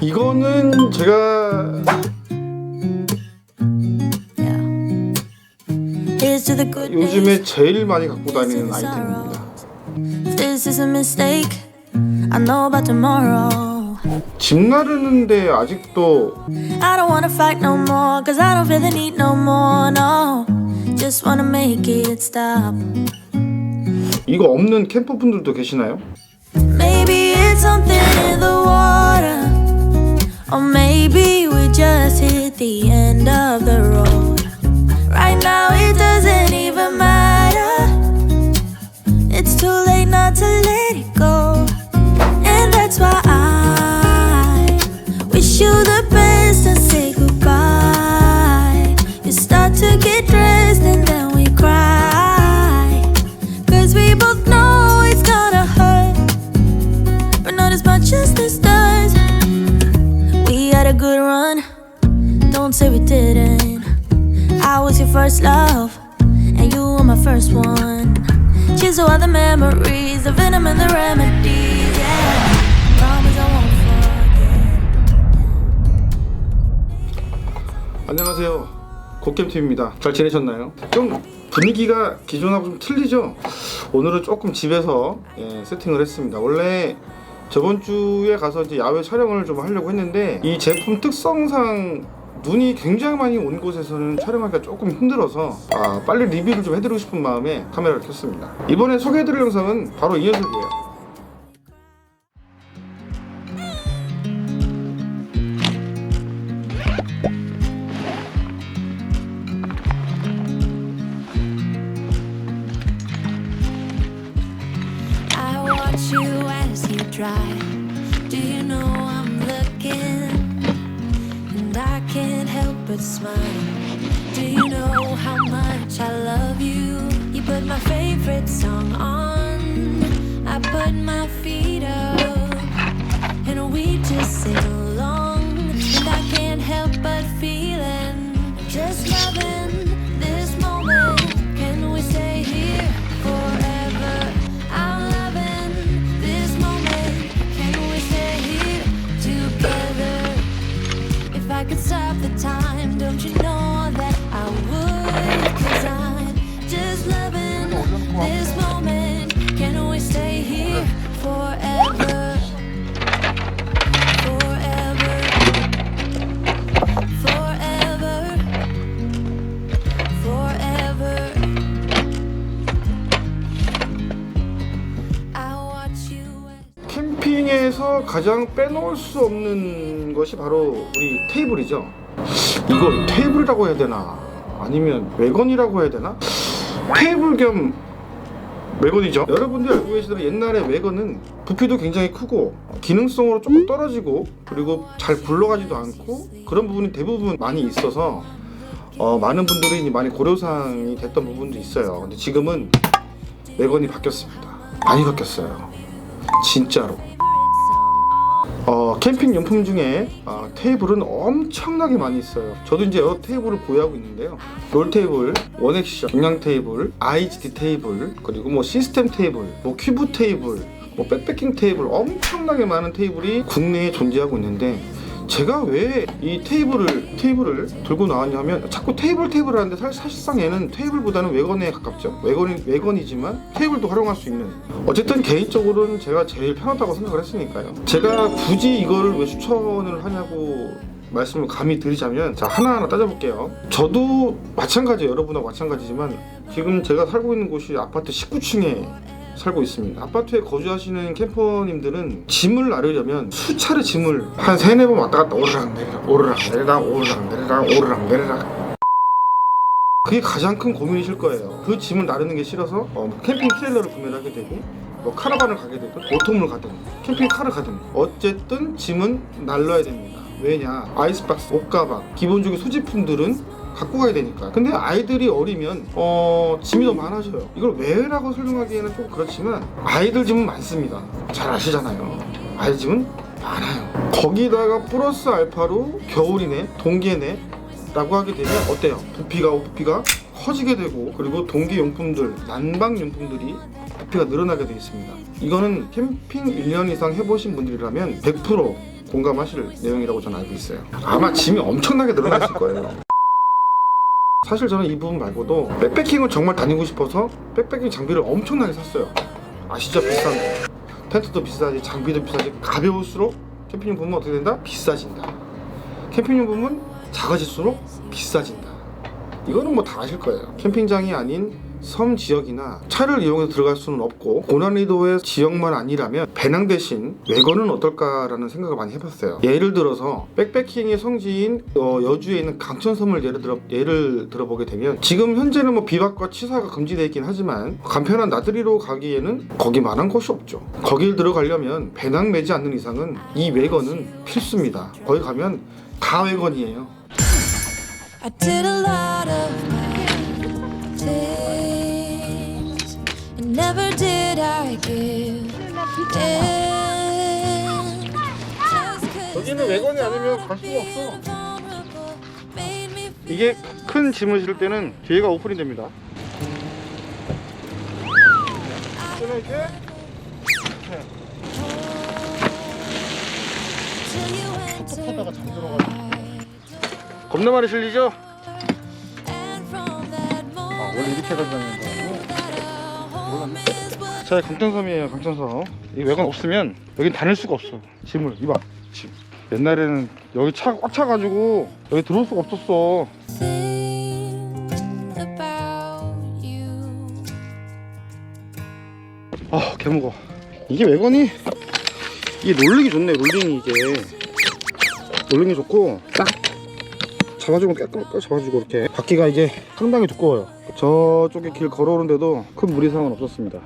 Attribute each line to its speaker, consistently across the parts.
Speaker 1: 이거는 제가 요즘에. 제일 많이 갖고 다니는 아이템입니다. 집 나르는데 아직도. 이거 없는 캠퍼 분들도 계시나요?
Speaker 2: Maybe it's something in the water. Or maybe we just hit the end of the road. Right now it doesn't even matter. It's too late not to let it go. Was your first love, and you were my first one. Cheers to all the memories, the venom and the remedies, yeah. Promise I won't forget.
Speaker 1: 안녕하세요. 고캠팀입니다. 잘 지내셨나요? 좀 분위기가 기존하고 좀 틀리죠? 오늘은 조금 집에서 예, 세팅을 했습니다. 원래 저번 주에 가서 이제 야외 촬영을 좀 하려고 했는데 이 제품 특성상 눈이 굉장히 많이 온 곳에서는 촬영하기가 조금 힘들어서 아, 빨리 리뷰를 좀 해드리고 싶은 마음에 카메라를 켰습니다. 이번에 소개해드릴 영상은 바로 이 녀석이에요.
Speaker 2: You as you drive. Do you know but smile. Do you know how much I love you? You put my favorite song on. I put my feet
Speaker 1: 캠핑에서 가장 빼놓을 수 없는 것이 바로 우리 테이블이죠. 이걸 테이블이라고 해야 되나? 아니면 외건이라고 해야 되나? 테이블 겸 외건이죠. 여러분들 알고 계시다시피 옛날에 외건은 부피도 굉장히 크고 기능성으로 조금 떨어지고 그리고 잘 굴러가지도 않고 그런 부분이 대부분 많이 있어서 어, 많은 분들이 많이 고려사항이 됐던 부분도 있어요. 근데 지금은 외건이 바뀌었습니다. 많이 바뀌었어요. 진짜로. 어, 캠핑 용품 중에 어, 테이블은 엄청나게 많이 있어요. 저도 이제 여러 테이블을 보유하고 있는데요. 롤 테이블, 원액션, 경량 테이블, IGT 테이블, 그리고 뭐 시스템 테이블, 뭐 큐브 테이블, 뭐 백패킹 테이블 엄청나게 많은 테이블이 국내에 존재하고 있는데 제가 왜 이 테이블을 테이블을 들고 나왔냐면 자꾸 테이블 테이블 하는데 사- 사실상 얘는 테이블보다는 외건에 가깝죠. 외건이 외건이지만 테이블도 활용할 수 있는. 어쨌든 개인적으로는 제가 제일 편하다고 생각을 했으니까요. 제가 굳이 이거를 왜 추천을 하냐고 말씀을 감히 드리자면 자 하나하나 따져볼게요. 저도 마찬가지 여러분하고 마찬가지지만 지금 제가 살고 있는 곳이 아파트 19층에 살고 있습니다. 아파트에 거주하시는 캠퍼님들은 짐을 나르려면 수차례 짐을 한 세네 번 왔다 갔다 오르락 내리락 오르락 내리락 오르락 내리락 오르락 내리락 그게 가장 큰 고민이실 거예요. 그 짐을 나르는 게 싫어서 어, 캠핑 트레일러를 구매를 하게 되고 뭐 카라반을 가게 되든 오토물 가든 캠핑카를 가든 어쨌든 짐은 날라야 됩니다. 왜냐 아이스박스, 옷가방 기본적인 소지품들은 갖고 가야 되니까. 근데 아이들이 어리면 어 짐이 너무 많아져요. 이걸 왜라고 설명하기에는 좀 그렇지만 아이들 짐은 많습니다. 잘 아시잖아요. 아이들 짐은 많아요. 거기다가 플러스 알파로 겨울이네, 동계네, 라고 하게 되면 어때요? 부피가 부피가 커지게 되고 그리고 동기 용품들, 난방 용품들이 부피가 늘어나게 되어 있습니다. 이거는 캠핑 1년 이상 해보신 분들이라면 100% 공감하실 내용이라고 저는 알고 있어요. 아마 짐이 엄청나게 늘어났을 거예요. 사실 저는 이 부분 말고도 백패킹을 정말 다니고 싶어서 백패킹 장비를 엄청나게 샀어요. 아시죠? 비싼 거. 텐트도 비싸지, 장비도 비싸지. 가벼울수록 캠핑용품은 어떻게 된다? 비싸진다. 캠핑용품은 작아질수록 비싸진다. 이거는 뭐 다 아실 거예요. 캠핑장이 아닌 섬 지역이나 차를 이용해서 들어갈 수는 없고 고난이도의 지역만 아니라면 배낭 대신 외건은 어떨까라는 생각을 많이 해봤어요. 예를 들어서 백패킹의 성지인 어, 여주에 있는 강천섬을 예를 들어 예를 들어보게 되면 지금 현재는 뭐 비박과 치사가 금지되어 있긴 하지만 간편한 나들이로 가기에는 거기 만한 곳이 없죠. 거길 들어가려면 배낭 매지 않는 이상은 이 외건은 필수입니다. 거기 가면 다 외건이에요.
Speaker 2: Never did I give in.
Speaker 1: 여기는 외건이 아니면 갈 수가 없어. 이게 큰 짐을 실을 때는 뒤에가 오픈이 됩니다. 그러면 이렇게
Speaker 2: till you enter
Speaker 1: 하다가 잠들어가지고. 겁나 많이 실리죠? 아, 원래 이렇게 가지고 다니는 거고. 자, 강천섬이에요, 강천섬. 이 외관 없으면 여긴 다닐 수가 없어. 짐을, 이봐, 짐. 옛날에는 여기 차 꽉 차가지고 여기 들어올 수가 없었어. 아, 개무거. 이게 외관이 이게 롤링이 좋네, 롤링이 이게. 롤링이 좋고 딱 잡아주고 깨끗하게 잡아주고 이렇게 바퀴가 이게 상당히 두꺼워요. 저쪽에 길 걸어오는데도 큰 무리상은 없었습니다.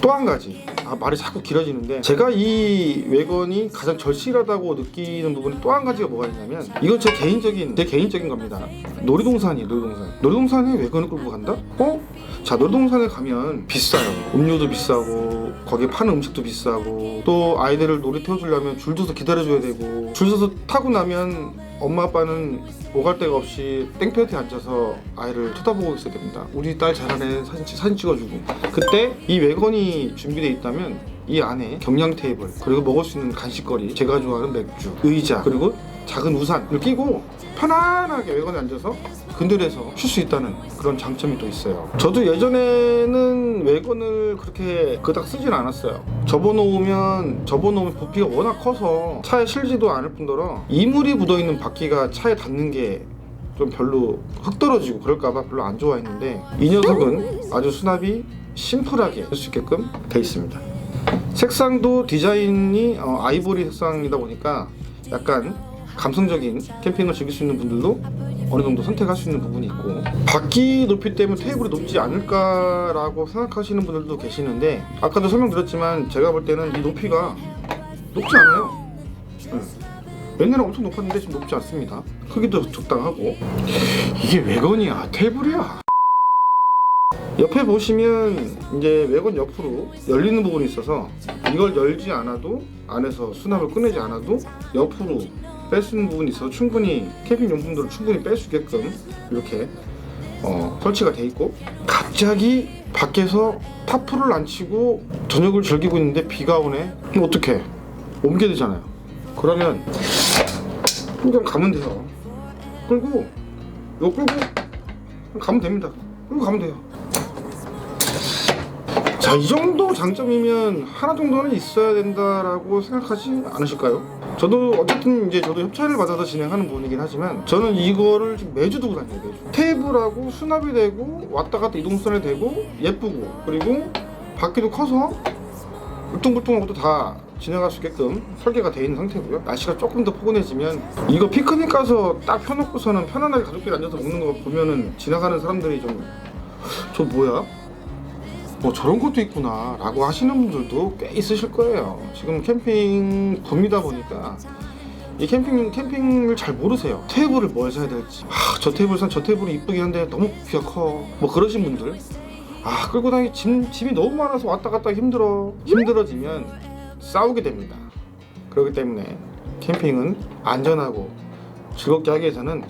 Speaker 1: 또 한 가지 아 말이 자꾸 길어지는데 제가 이 외건이 가장 절실하다고 느끼는 부분이 또 한 가지가 뭐가 있냐면 이건 제 개인적인 제 개인적인 겁니다 놀이동산이에요 놀이동산 놀이동산에 외건을 끌고 간다? 어? 자 놀이동산에 가면 비싸요 음료도 비싸고 거기에 파는 음식도 비싸고 또 아이들을 놀이 태워주려면 줄 서서 기다려줘야 되고 줄 서서 타고 나면 엄마 아빠는 오갈 데가 없이 땡볕에 앉아서 아이를 쳐다보고 있어야 됩니다. 우리 딸 잘하네 사진, 찍- 사진 찍어주고 그때 이 외건이 준비되어 있다면 이 안에 경량 테이블 그리고 먹을 수 있는 간식거리 제가 좋아하는 맥주 의자 그리고 작은 우산을 끼고 편안하게 외건에 앉아서 근들에서 쉴 수 있다는 그런 장점이 또 있어요. 저도 예전에는 외건을 그렇게 그닥 쓰진 않았어요. 접어놓으면 접어놓으면 부피가 워낙 커서 차에 실지도 않을 뿐더러 이물이 묻어있는 바퀴가 차에 닿는 게 좀 별로 흙 떨어지고 그럴까봐 별로 안 좋아했는데 이 녀석은 아주 수납이 심플하게 할 수 있게끔 돼 있습니다. 색상도 디자인이 어, 아이보리 색상이다 보니까 약간 감성적인 캠핑을 즐길 수 있는 분들도 어느 정도 선택할 수 있는 부분이 있고 바퀴 높이 때문에 테이블이 높지 않을까라고 생각하시는 분들도 계시는데 아까도 설명드렸지만 제가 볼 때는 이 높이가 높지 않아요. 네. 옛날에 엄청 높았는데 지금 높지 않습니다. 크기도 적당하고 이게 외건이야 테이블이야. 옆에 보시면 이제 외건 옆으로 열리는 부분이 있어서 이걸 열지 않아도 안에서 수납을 꺼내지 않아도 옆으로 뺄 수 있는 부분이 있어서 충분히 캠핑 용품들을 충분히 뺄 수 있게끔 이렇게 어, 설치가 돼 있고 갑자기 밖에서 타프를 안 치고 저녁을 즐기고 있는데 비가 오네? 그럼 어떡해? 옮겨야 되잖아요. 그러면 그냥 가면 돼요. 끌고 이거 끌고 가면 됩니다. 끌고 가면 돼요. 자, 이 정도 장점이면 하나 정도는 있어야 된다라고 생각하지 않으실까요? 저도 어쨌든 이제 저도 협찬을 받아서 진행하는 부분이긴 하지만 저는 이거를 지금 매주 두고 다녀요 매주 테이블하고 수납이 되고 왔다 갔다 이동선이 되고 예쁘고 그리고 바퀴도 커서 울퉁불퉁한 것도 다 진행할 수 있게끔 설계가 되어 있는 상태고요 날씨가 조금 더 포근해지면 이거 피크닉 가서 딱 펴놓고서는 편안하게 가족끼리 앉아서 먹는 거 보면은 지나가는 사람들이 좀 저 뭐야? 뭐 저런 것도 있구나 라고 하시는 분들도 꽤 있으실 거예요. 지금 캠핑 붐이다 보니까. 이 캠핑, 캠핑을 잘 모르세요. 테이블을 뭘 사야 될지. 아, 저 테이블 산저 테이블이 이쁘긴 한데 너무 부피가 커뭐 그러신 분들. 아 끌고 다니기 짐, 짐이 너무 많아서 왔다 갔다 힘들어. 힘들어지면 싸우게 됩니다. 그렇기 때문에 캠핑은 안전하고 즐겁게 하기 위해서는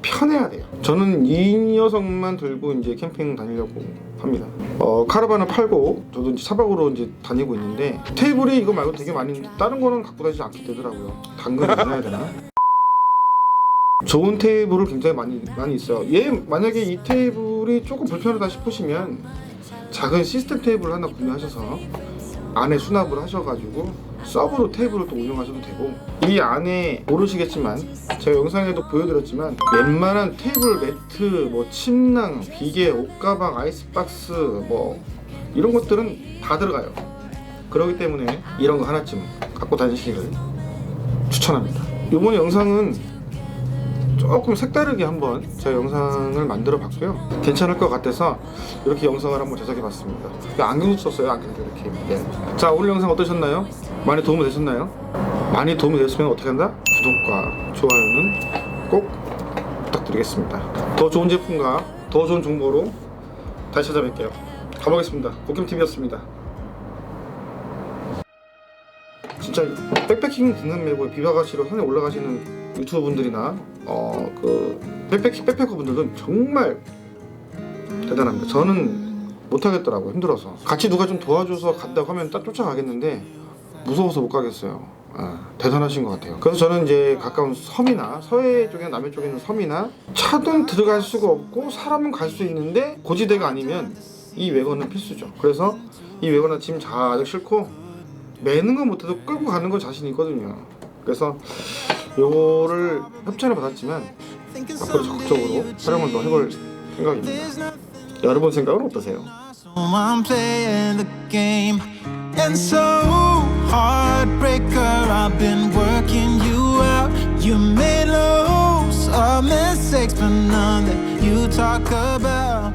Speaker 1: 편해야 돼요. 저는 이 녀석만 들고 이제 캠핑 다니려고 합니다. 어, 카라반을 팔고 저도 이제 차박으로 이제 다니고 있는데 테이블이 이거 말고 되게 많이 다른 거는 갖고 다니지 않게 되더라고요. 당근을 넣어야 되나? 좋은 테이블을 굉장히 많이 많이 있어요. 얘 만약에 이 테이블이 조금 불편하다 싶으시면 작은 시스템 테이블 하나 구매하셔서 안에 수납을 하셔가지고 서브로 테이블을 또 운영하셔도 되고. 이 안에 모르시겠지만 제가 영상에도 보여드렸지만 웬만한 테이블 매트 뭐 침낭 비계 옷가방 아이스박스 뭐 이런 것들은 다 들어가요. 그렇기 때문에 이런 거 하나쯤 갖고 다니시기를 추천합니다. 이번 영상은 조금 색다르게 한번 제가 영상을 만들어 봤고요 괜찮을 것 같아서 이렇게 영상을 한번 제작해 봤습니다 안경도 썼어요 안경도 이렇게 네. 자 오늘 영상 어떠셨나요? 많이 도움이 되셨나요? 많이 도움이 되셨으면 어떻게 한다? 구독과 좋아요는 꼭 부탁드리겠습니다 더 좋은 제품과 더 좋은 정보로 다시 찾아뵐게요 가보겠습니다 고김TV였습니다 진짜 백패킹 등급 메고 비바가시로 산에 올라가시는 유튜브 분들이나 어 그 백패킹 백패커 분들은 정말 대단합니다. 저는 못하겠더라고요. 힘들어서 같이 누가 좀 도와줘서 간다고 하면 딱 쫓아가겠는데 무서워서 못 가겠어요. 아, 대단하신 것 같아요. 그래서 저는 이제 가까운 섬이나 서해 쪽이나 남해 쪽에 있는 섬이나 차는 들어갈 수가 없고 사람은 갈 수 있는데 고지대가 아니면 이 외건은 필수죠. 그래서 이 외건은 짐 자주 싣고 매는 건 못해도 끌고 가는 건 자신이 있거든요. 그래서 요거를 협찬을 받았지만 앞으로 적극적으로 촬영을 더 해볼 생각입니다. 여러분 생각은 어떠세요?
Speaker 3: You made loads of mistakes, but none that you talk about.